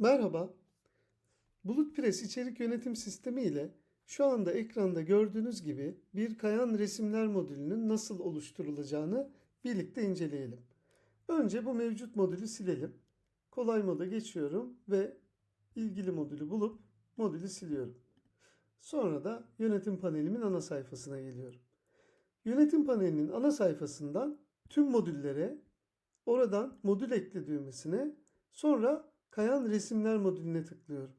Merhaba. BulutPress içerik yönetim sistemi ile şu anda ekranda gördüğünüz gibi bir kayan resimler modülünün nasıl oluşturulacağını birlikte inceleyelim. Önce bu mevcut modülü silelim. Kolay moda geçiyorum ve ilgili modülü bulup modülü siliyorum. Sonra da yönetim panelimin ana sayfasına geliyorum. Yönetim panelinin ana sayfasından tüm modüllere, oradan modül ekle düğmesine, sonra kayan resimler modülüne tıklıyorum.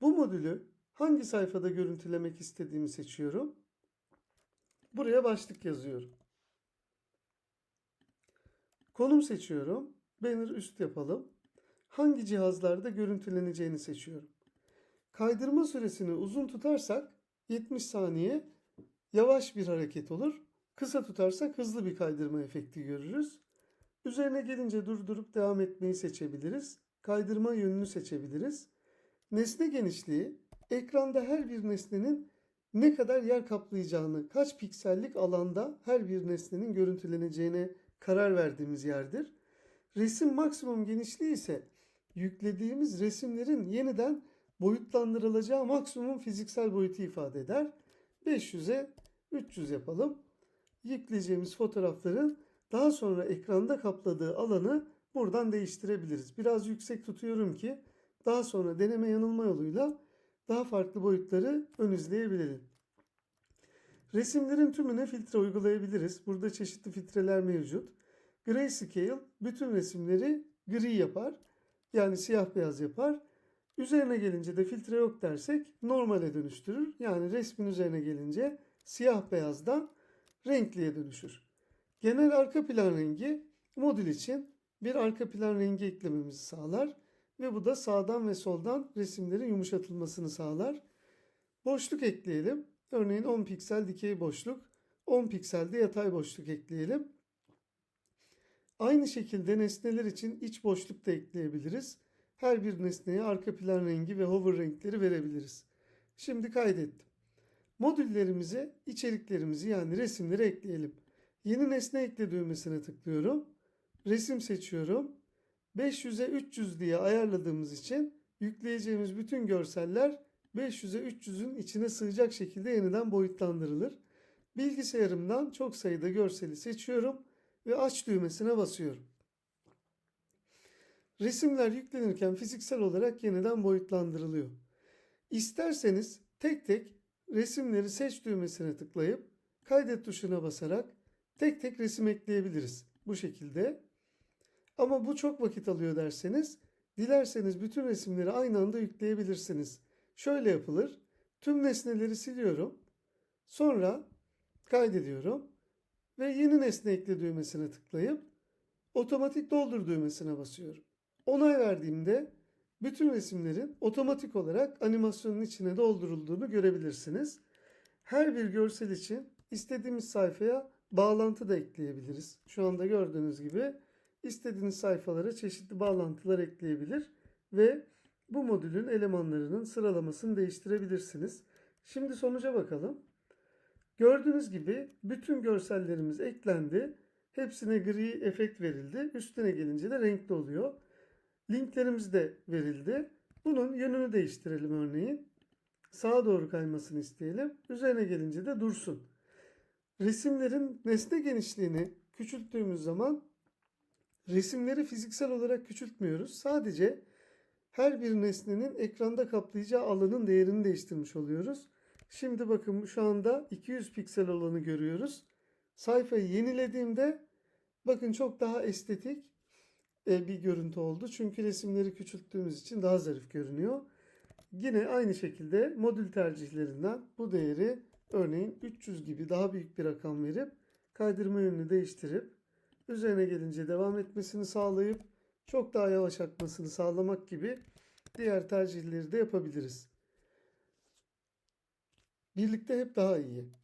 Bu modülü hangi sayfada görüntülemek istediğimi seçiyorum. Buraya başlık yazıyorum. Konum seçiyorum. Banner üst yapalım. Hangi cihazlarda görüntüleneceğini seçiyorum. Kaydırma süresini uzun tutarsak 70 saniye yavaş bir hareket olur. Kısa tutarsak hızlı bir kaydırma efekti görürüz. Üzerine gelince durdurup devam etmeyi seçebiliriz. Kaydırma yönünü seçebiliriz. Nesne genişliği ekranda her bir nesnenin ne kadar yer kaplayacağını, kaç piksellik alanda her bir nesnenin görüntüleneceğine karar verdiğimiz yerdir. Resim maksimum genişliği ise yüklediğimiz resimlerin yeniden boyutlandırılacağı maksimum fiziksel boyutu ifade eder. 500'e 300 yapalım. Yükleyeceğimiz fotoğrafların daha sonra ekranda kapladığı alanı buradan değiştirebiliriz. Biraz yüksek tutuyorum ki daha sonra deneme yanılma yoluyla daha farklı boyutları ön izleyebilelim. Resimlerin tümüne filtre uygulayabiliriz. Burada çeşitli filtreler mevcut. Grayscale bütün resimleri gri yapar. Yani siyah beyaz yapar. Üzerine gelince de filtre yok dersek normale dönüştürür. Yani resmin üzerine gelince siyah beyazdan renkliye dönüşür. Genel arka plan rengi modül için bir arka plan rengi eklememizi sağlar ve bu da sağdan ve soldan resimlerin yumuşatılmasını sağlar. Boşluk ekleyelim. Örneğin 10 piksel dikey boşluk, 10 piksel de yatay boşluk ekleyelim. Aynı şekilde nesneler için iç boşluk da ekleyebiliriz. Her bir nesneye arka plan rengi ve hover renkleri verebiliriz. Şimdi kaydettim. Modüllerimize içeriklerimizi yani resimleri ekleyelim. Yeni nesne ekle düğmesine tıklıyorum. Resim seçiyorum. 500'e 300 diye ayarladığımız için yükleyeceğimiz bütün görseller 500'e 300'ün içine sığacak şekilde yeniden boyutlandırılır. Bilgisayarımdan çok sayıda görseli seçiyorum ve aç düğmesine basıyorum. Resimler yüklenirken fiziksel olarak yeniden boyutlandırılıyor. İsterseniz tek tek resimleri seç düğmesine tıklayıp kaydet tuşuna basarak tek tek resim ekleyebiliriz. Bu şekilde. Ama bu çok vakit alıyor derseniz dilerseniz bütün resimleri aynı anda yükleyebilirsiniz. Şöyle yapılır. Tüm nesneleri siliyorum. Sonra kaydediyorum ve yeni nesne ekle düğmesine tıklayıp otomatik doldur düğmesine basıyorum. Onay verdiğimde bütün resimlerin otomatik olarak animasyonun içine doldurulduğunu görebilirsiniz. Her bir görsel için istediğimiz sayfaya bağlantı da ekleyebiliriz. Şu anda gördüğünüz gibi istediğiniz sayfalara çeşitli bağlantılar ekleyebilir ve bu modülün elemanlarının sıralamasını değiştirebilirsiniz. Şimdi sonuca bakalım. Gördüğünüz gibi bütün görsellerimiz eklendi. Hepsine gri efekt verildi. Üstüne gelince de renkli oluyor. Linklerimiz de verildi. Bunun yönünü değiştirelim örneğin. Sağa doğru kaymasını isteyelim. Üzerine gelince de dursun. Resimlerin nesne genişliğini küçülttüğümüz zaman resimleri fiziksel olarak küçültmüyoruz. Sadece her bir nesnenin ekranda kaplayacağı alanın değerini değiştirmiş oluyoruz. Şimdi bakın şu anda 200 piksel olanı görüyoruz. Sayfayı yenilediğimde bakın çok daha estetik e, bir görüntü oldu. Çünkü resimleri küçülttüğümüz için daha zarif görünüyor. Yine aynı şekilde modül tercihlerinden bu değeri örneğin 300 gibi daha büyük bir rakam verip kaydırma yönünü değiştirip üzerine gelince devam etmesini sağlayıp çok daha yavaş akmasını sağlamak gibi diğer tercihleri de yapabiliriz. Birlikte hep daha iyi.